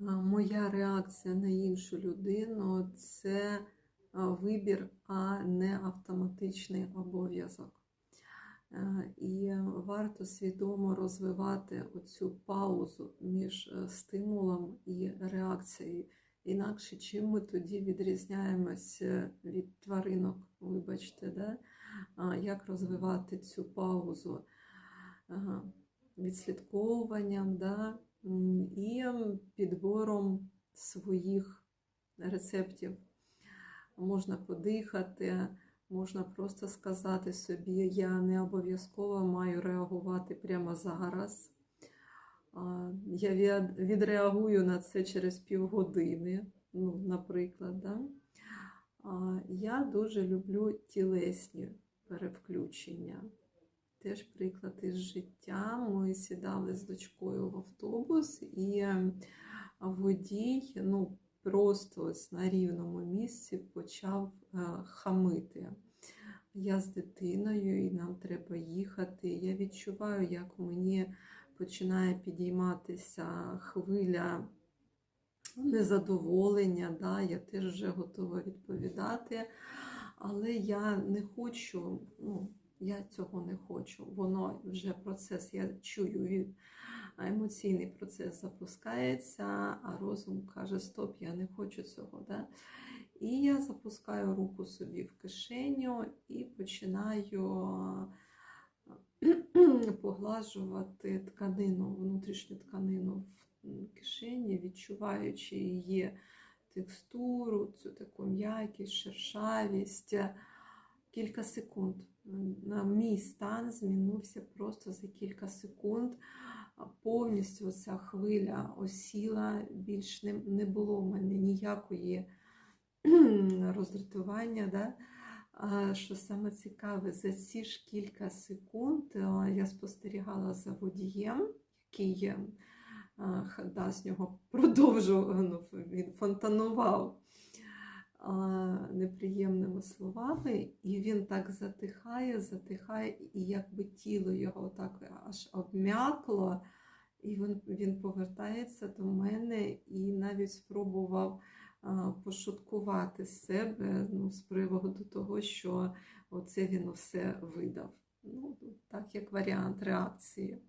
моя реакція на іншу людину це е, вибір, а не автоматичний обов'язок. Е, І варто свідомо розвивати оцю паузу між е, стимулом і реакцією. Інакше чим ми тоді відрізняємося від тваринок, вибачте, да? Як розвивати цю паузу відслідковуванням да? І підбором своїх рецептів. Можна подихати, можна просто сказати собі, я не обов'язково маю реагувати прямо зараз. Я відреагую на це через півгодини, ну, наприклад. Да? Я дуже люблю тілесні перевключення. Теж приклад із життя. Ми сідали з дочкою в автобус, і е, водій ну, просто ось на рівному місці почав е, хамити. Я з дитиною, і нам треба їхати. Я відчуваю, як мені починає підійматися хвиля незадоволення. Да? Я теж вже готова відповідати, але я не хочу, ну, я цього не хочу. Воно вже процес, я чую, він, емоційний процес запускається, а розум каже: Стоп, я не хочу цього. Да? І я запускаю руку собі в кишеню і починаю поглажувати тканину, внутрішню тканину в кишені, відчуваючи її текстуру, цю таку м'якість, шершавість. Кілька секунд. На мій стан змінився просто за кілька секунд. Повністю ця хвиля осіла, більш не, не було в мене ніякої роздратування. Да? Що саме цікаве, за ці ж кілька секунд я спостерігала за водієм, який да, з нього продовжував, ну, він фонтанував неприємними словами, і він так затихає, затихає, і якби тіло його так аж обм'якло, і він, він повертається до мене і навіть спробував пошуткувати себе ну, з приводу того, що оце він все видав. Ну, так як варіант реакції.